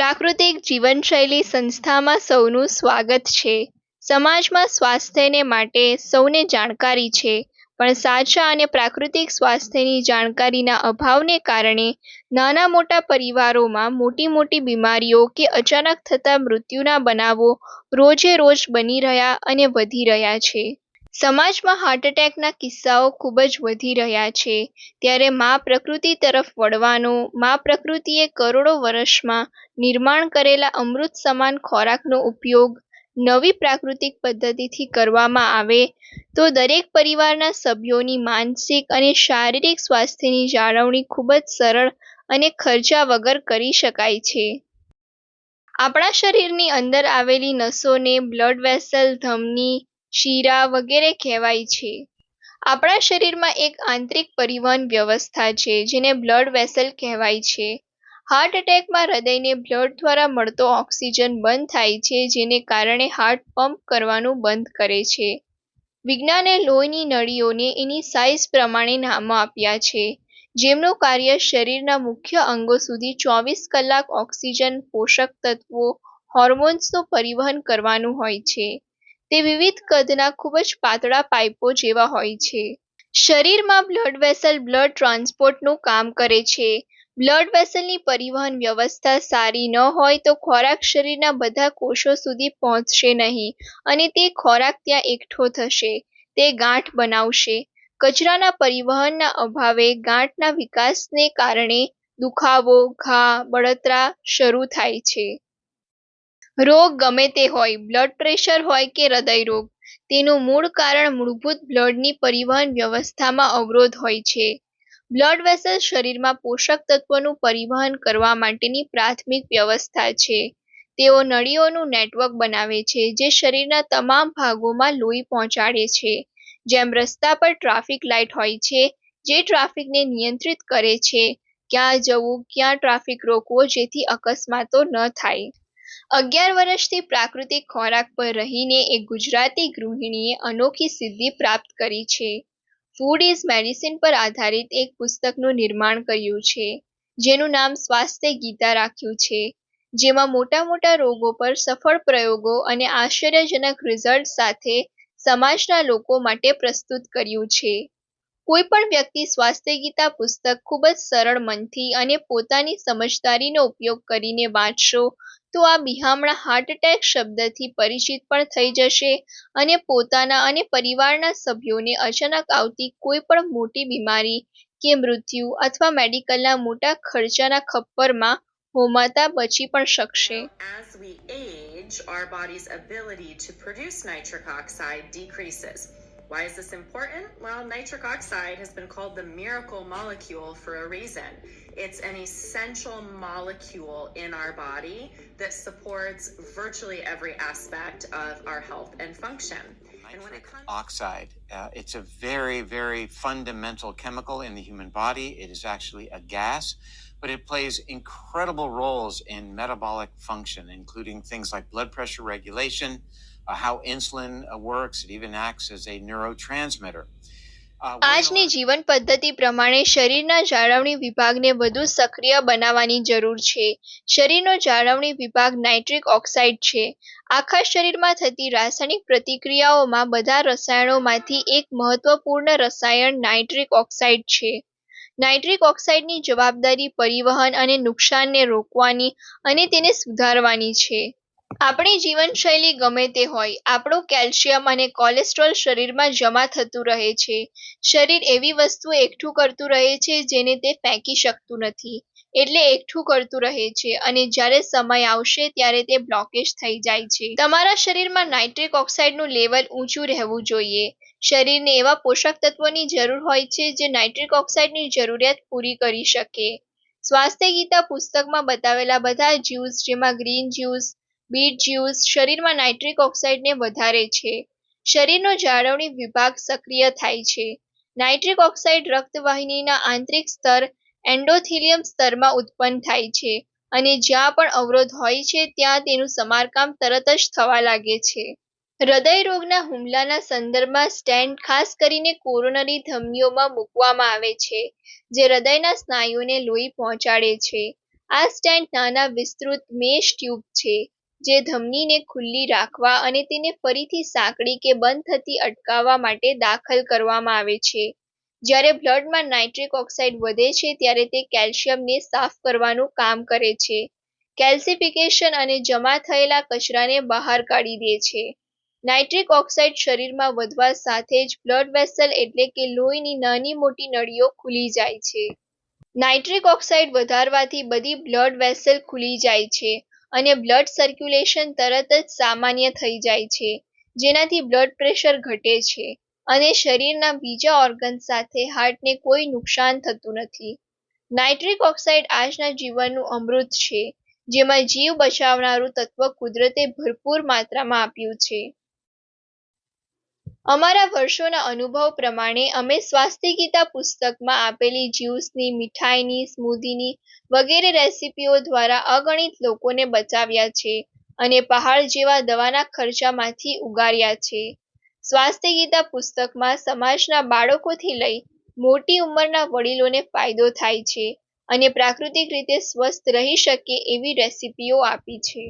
પ્રાકૃતિક જીવનશૈલી સંસ્થામાં સૌનું સ્વાગત છે. સમાજમાં સ્વાસ્થ્યને માટે સૌને જાણકારી છે, પણ સાચા અને પ્રાકૃતિક સ્વાસ્થ્યની જાણકારીના અભાવને કારણે નાના મોટા પરિવારોમાં મોટી મોટી બીમારીઓ કે અચાનક થતા મૃત્યુના બનાવો રોજે રોજ બની રહ્યા અને વધી રહ્યા છે. સમાજમાં હાર્ટ એટેકના કિસ્સાઓ ખૂબ જ વધી રહ્યા છે. ત્યારે મા પ્રકૃતિ તરફ વળવાનો, મા પ્રકૃતિએ કરોડો વર્ષમાં નિર્માણ કરેલા અમૃત સમાન ખોરાકનો ઉપયોગ નવી પ્રાકૃતિક પદ્ધતિથી કરવામાં આવે, તો દરેક પરિવારના સભ્યોની માનસિક અને શારીરિક સ્વાસ્થ્યની જાળવણી ખૂબ જ સરળ અને ખર્ચા વગર કરી શકાય છે. આપણા શરીરની અંદર આવેલી નસોને બ્લડ વેસલ ધમની શીરા વગેરે કહેવાય છે. આપણા શરીરમાં એક આંતરિક પરિવહન વ્યવસ્થા છે, જેને બ્લડ વેસલ કહેવાય છે. હાર્ટ એટેકમાં હૃદયને બ્લડ દ્વારા મળતો ઓક્સિજન બંધ થાય છે, જેને કારણે હાર્ટ પંપ કરવાનું બંધ કરે છે. વિજ્ઞાને લોહીની નળીઓને એની સાઇઝ પ્રમાણે નામો આપ્યા છે. જેમનું કાર્ય શરીરના મુખ્ય અંગો સુધી ચોવીસ કલાક ઓક્સિજન પોષક તત્વો, હોર્મોન્સનું પરિવહન કરવાનું હોય છે. તે વિવિધ કદના ખૂબ જ પાતળા પાઇપો જેવા હોય છે. શરીરમાં બ્લડ વેસલ બ્લડ ટ્રાન્સપોર્ટનું કામ કરે છે. બ્લડ વેસલની પરિવહન વ્યવસ્થા સારી ન હોય તો ખોરાક શરીરના બધા કોષો સુધી પહોંચશે નહીં અને તે ખોરાક ત્યાં એકઠો થશે. તે ગાંઠ બનાવશે. કચરાના પરિવહનના અભાવે ગાંઠના વિકાસને કારણે દુખાવો, ઘા, બળતરા શરૂ થાય છે. રોગ ગમે તે હોય બ્લડ પ્રેશર હોય કે હૃદય રોગ, તેનું મૂળ કારણ મૂળભૂત બ્લડની પરિવહન વ્યવસ્થામાં અવરોધ હોય છે. બ્લડ વેસલ શરીરમાં પોષક તત્વોનું પરિવહન કરવા માટેની પ્રાથમિક વ્યવસ્થા છે. તેઓ નળીઓનું નેટવર્ક બનાવે છે, જે શરીરના તમામ ભાગોમાં લોહી પહોંચાડે છે. જેમ રસ્તા પર ટ્રાફિક લાઇટ હોય છે, જે ટ્રાફિકને નિયંત્રિત કરે છે. ક્યાં જવું, ક્યાં ટ્રાફિક રોકવો, જેથી અકસ્માતો ન થાય. અગિયાર વર્ષથી પ્રાકૃતિક ખોરાક પર રહીને એક ગુજરાતી ગૃહિણીએ અનોખી સિદ્ધિ પ્રાપ્ત કરી છે. ફૂડ ઇઝ મેડિસિન પર આધારિત એક પુસ્તકનું નિર્માણ કર્યું છે, જેનું નામ સ્વાસ્થ્ય ગીતા રાખ્યું છે, જેમાં મોટા મોટા રોગો પર સફળ પ્રયોગો અને આશ્ચર્યજનક રિઝલ્ટ સાથે સમાજના લોકો માટે પ્રસ્તુત કર્યું છે. કોઈ પણ વ્યક્તિ સ્વાસ્થ્ય ગીતા પુસ્તક ખૂબ જ સરળ મનથી અને પોતાની સમજદારીનો ઉપયોગ કરીને વાંચશો તો આ બિહામણા હાર્ટ એટેક શબ્દથી પરિચિત પણ થઈ જશે અને પોતાના અને પરિવારના સભ્યોને અચાનક આવતી કોઈ પણ મોટી બીમારી કે મૃત્યુ અથવા મેડિકલના મોટા ખર્ચાના ખપ્પરમાં હોમાતા બચી પણ શકશે As our body's ability to produce nitric oxide decreases. Why is this important? Well, nitric oxide has been called the miracle molecule for a reason. It's an essential molecule in our body that supports virtually every aspect of our health and function. And when it Nitric comes oxide, uh, it's a very, very fundamental chemical in the human body. It is actually a gas, but it plays incredible roles in metabolic function, including things like blood pressure regulation, uh, how insulin uh, works. It even acts as a neurotransmitter. આજની જીવન પદ્ધતિ પ્રમાણે શરીરના જાળવણી વિભાગને વધુ સક્રિય બનાવવાની જરૂર છે. શરીરનો જાળવણી વિભાગ નાઇટ્રિક ઓક્સાઇડ છે. આખા શરીરમાં થતી રાસાયણિક પ્રતિક્રિયાઓમાં બધા રસાયણોમાંથી એક મહત્વપૂર્ણ રસાયણ નાઇટ્રિક ઓક્સાઇડ છે. નાઇટ્રિક ઓક્સાઇડની જવાબદારી પરિવહન અને નુકસાનને રોકવાની અને તેને સુધારવાની છે. આપણી જીવનશૈલી ગમે તે હોય, આપણું કેલ્શિયમ અને કોલેસ્ટ્રોલ શરીરમાં જમા થતું રહે છે. શરીર એવી વસ્તુ એકઠું કરતું રહે છે જેને તે ફેંકી શકતું નથી, એટલે એકઠું કરતું રહે છે અને જ્યારે સમય આવશે ત્યારે તે બ્લોકેજ થઈ જાય છે. તમારા શરીરમાં નાઇટ્રિક ઓક્સાઇડનું લેવલ ઊંચું રહેવું જોઈએ. શરીરને એવા પોષક તત્વોની જરૂર હોય છે જે નાઇટ્રિક ઓક્સાઇડની જરૂરિયાત પૂરી કરી શકે. સ્વાસ્થ્ય ગીતા પુસ્તકમાં બતાવેલા બધા જ્યુસ જેમાં ગ્રીન જ્યુસ બીટ જ્યુસ શરીરમાં નાઇટ્રિક ઓક્સાઇડને વધારે છે. શરીરનો જાળવણી વિભાગ સક્રિય થાય છે. નાઇટ્રિક ઓક્સાઇડ રક્તવાહિનીના આંતરિક સ્તર એન્ડોથિલિયમ સ્તરમાં ઉત્પન્ન થાય છે અને જ્યાં પણ અવરોધ હોય છે ત્યાં તેનું સમારકામ તરત જ થવા લાગે છે. હૃદય રોગના હુમલાના સંદર્ભમાં સ્ટેન્ટ ખાસ કરીને કોરોનરી ધમનીઓમાં મૂકવામાં આવે છે, જે હૃદયના સ્નાયુઓને લોહી પહોંચાડે છે. આ સ્ટેન્ટ નાના વિસ્તૃત મેશ ટ્યુબ છે. જે ધમનીને ખુલ્લી રાખવા અને તેને ફરીથી સાંકડી કે બંધ થતી અટકાવવા માટે દાખલ કરવામાં આવે છે. જ્યારે બ્લડમાં નાઇટ્રિક ઓક્સાઇડ વધે છે, ત્યારે તે કેલ્શિયમને સાફ કરવાનું કામ કરે છે. કેલ્સિફિકેશન અને જમા થયેલા કચરાને બહાર કાઢી દે છે. નાઇટ્રિક ઓક્સાઇડ શરીરમાં વધવા સાથે જ બ્લડ વેસલ એટલે કે લોહીની નાની મોટી નળીઓ ખુલી જાય છે. નાઇટ્રિક ઓક્સાઇડ વધારવાથી બધી બ્લડ વેસલ ખુલી જાય છે. અને બ્લડ સર્ક્યુલેશન તરત જ સામાન્ય થઈ જાય છે, જેનાથી બ્લડ પ્રેશર ઘટે છે અને શરીરના બીજા ઓર્ગન સાથે હાર્ટને કોઈ નુકસાન થતું નથી. નાઇટ્રિક ઓક્સાઇડ આજના જીવનનું અમૃત છે, જેમાં જીવ બચાવનારું તત્વ કુદરતે ભરપૂર માત્રામાં આપ્યું છે. અમારા વર્ષોના અનુભવ પ્રમાણે અમે સ્વાસ્થ્ય ગીતા પુસ્તકમાં આપેલી જ્યુસની, મીઠાઈની, સ્મૂધીની વગેરે રેસિપીઓ દ્વારા અગણિત લોકોને બચાવ્યા છે અને પહાડ જેવા દવાના ખર્ચામાંથી ઉગાર્યા છે. સ્વાસ્થ્ય ગીતા પુસ્તકમાં સમાજના બાળકોથી લઈ મોટી ઉંમરના વડીલોને ફાયદો થાય છે અને પ્રાકૃતિક રીતે સ્વસ્થ રહી શકે એવી રેસિપીઓ આપી છે.